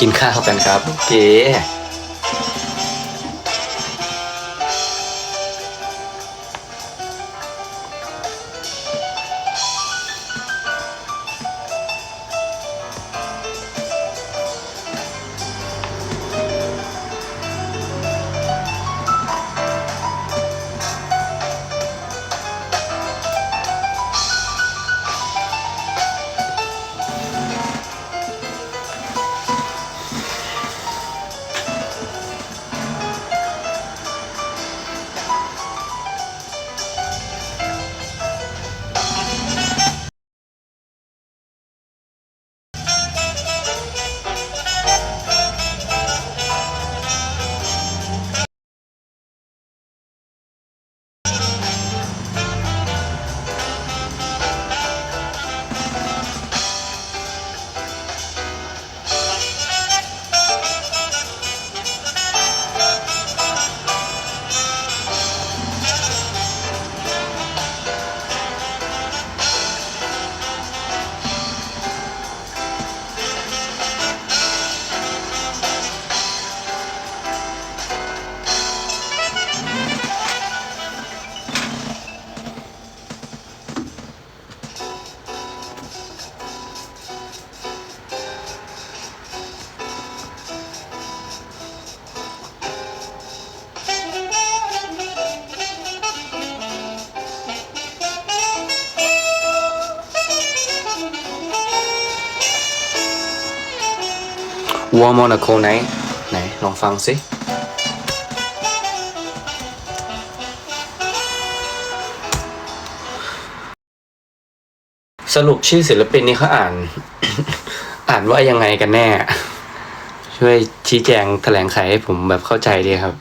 กินข้าวกันครับโอเค วอร์มอนโคไหนไหนลองฟังสิสรุปชื่อศิลปินนี้เขาอ่าน อ่านว่ายังไงกันแน่ ช่วยชี้แจงแถลงไขให้ผมแบบเข้าใจดีครับ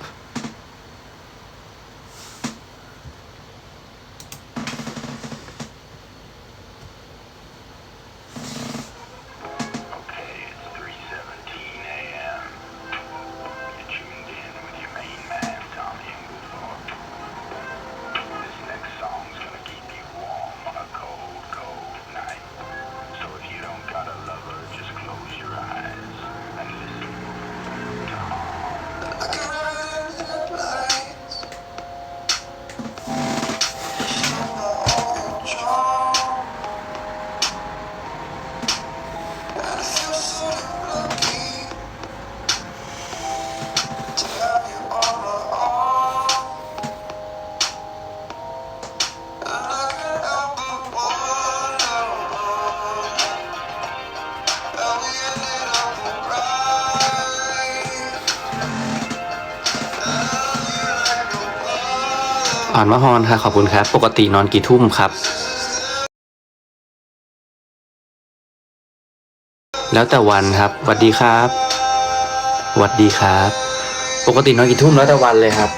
อ่านมะฮอนค่ะขอบคุณครับ ปกตินอนกี่ทุ่มครับ แล้วแต่วันครับหวัดดีครับหวัดดีครับ ปกตินอนกี่ทุ่มแล้วแต่วันเลยครับ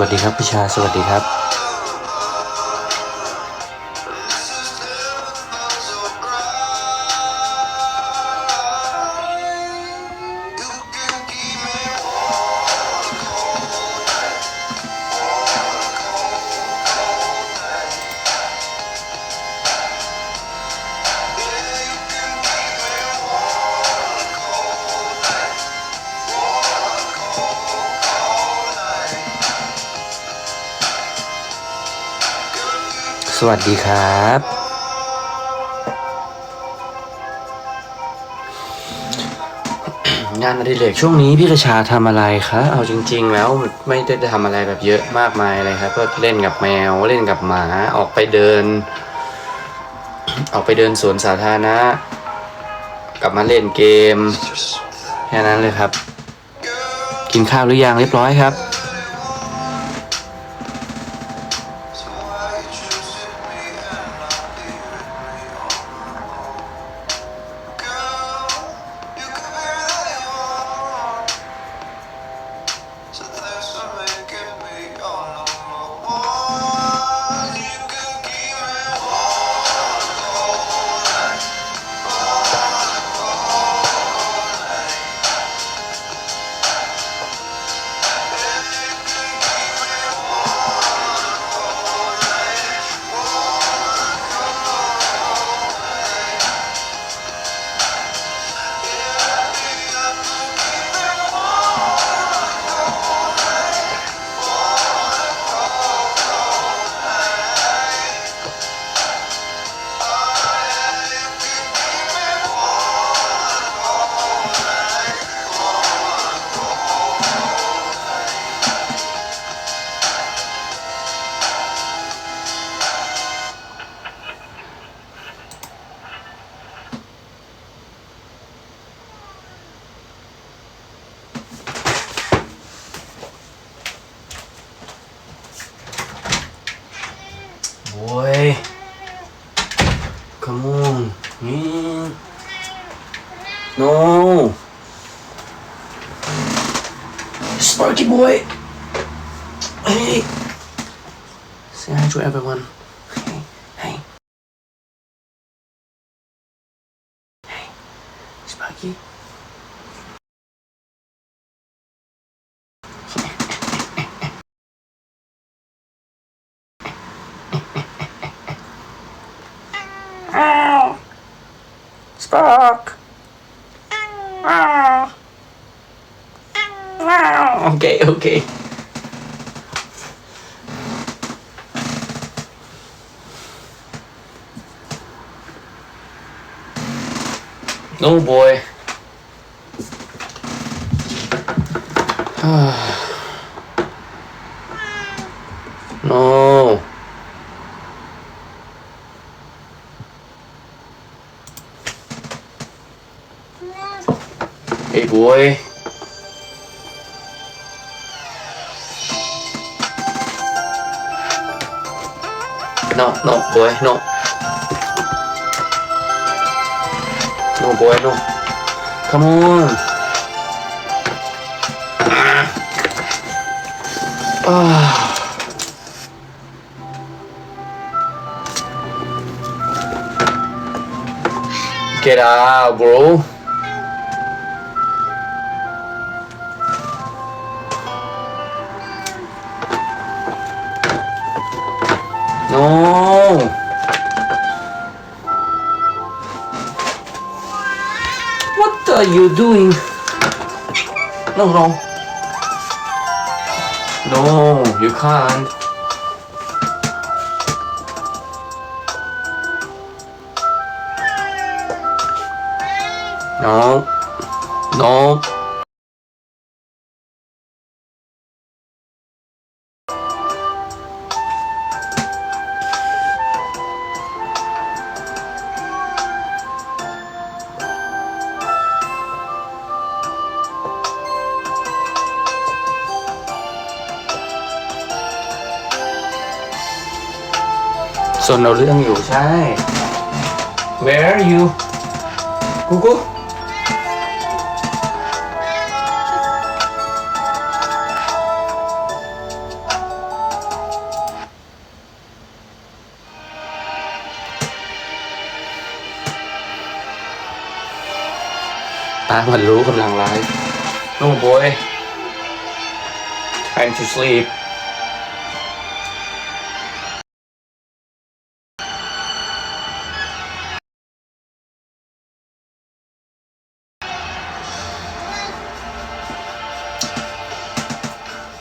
วัสดีครับพี่ชาสวัสดีครับ สวัสดีครับ งานอดิเรกช่วงนี้พี่กระชาทำอะไรคะเอาจริง ๆ แล้วไม่ได้ทำอะไรแบบเยอะมากมายอะไรครับก็เล่นกับแมวเล่นกับหมาออกไปเดิน ออกไปเดินสวนสาธารณะกลับมาเล่นเกมแค่นั้นเลยครับ กินข้าวหรือยังเรียบร้อยครับ Boy. Come on. Man. No. Sparky boy. Hey. Say hi to everyone. Hey. Hey. Hey. Sparky. fuck. Ah. Okay, okay. Oh boy. Ah. Boy. No, no, boy, no. No, boy, no. Come on. Ah. Get out, bro. Are you doing? No, no. No, you can't. No. No. So นเอาเรื่องอยู่ใช่ Where are you กูกูตามันรู้กำลังไลฟ์ No boy Time to sleep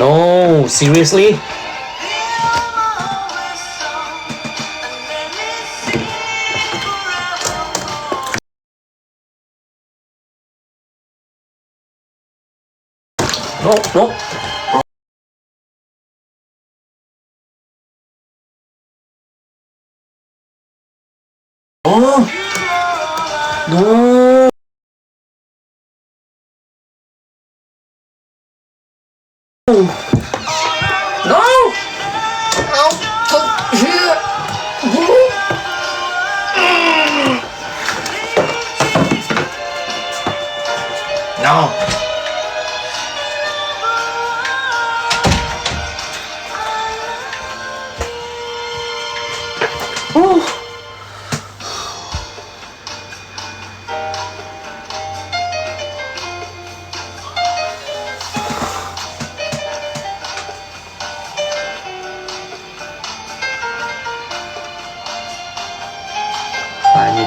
No seriously? No no Oh.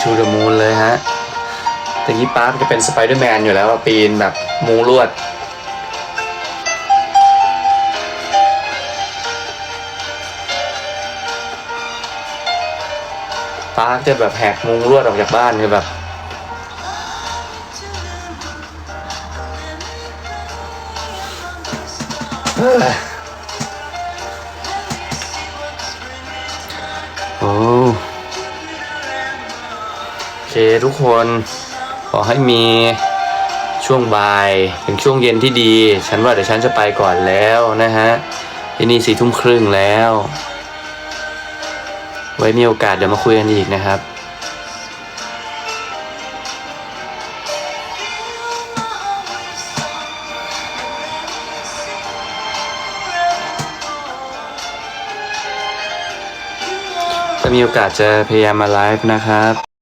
ไปมีทูดมูนเลยฮะแต่กี้ปาร์คจะเป็นสไปเดอร์แมนอยู่แล้วปีนแบบมุงลวด ปาร์คจะแบบแหกมุงลวดออกจากบ้านคือแบบโอ้ เคทุกคนขอให้มีช่วงบ่ายถึงช่วงเย็นที่ดี ฉันว่าเดี๋ยวฉันจะไปก่อนแล้วนะฮะที่นี่สี่ทุ่มครึ่งแล้ว ไว้มีโอกาสเดี๋ยวมาคุยกันอีกนะครับถ้ามีโอกาสจะพยายามมาไลฟ์นะครับ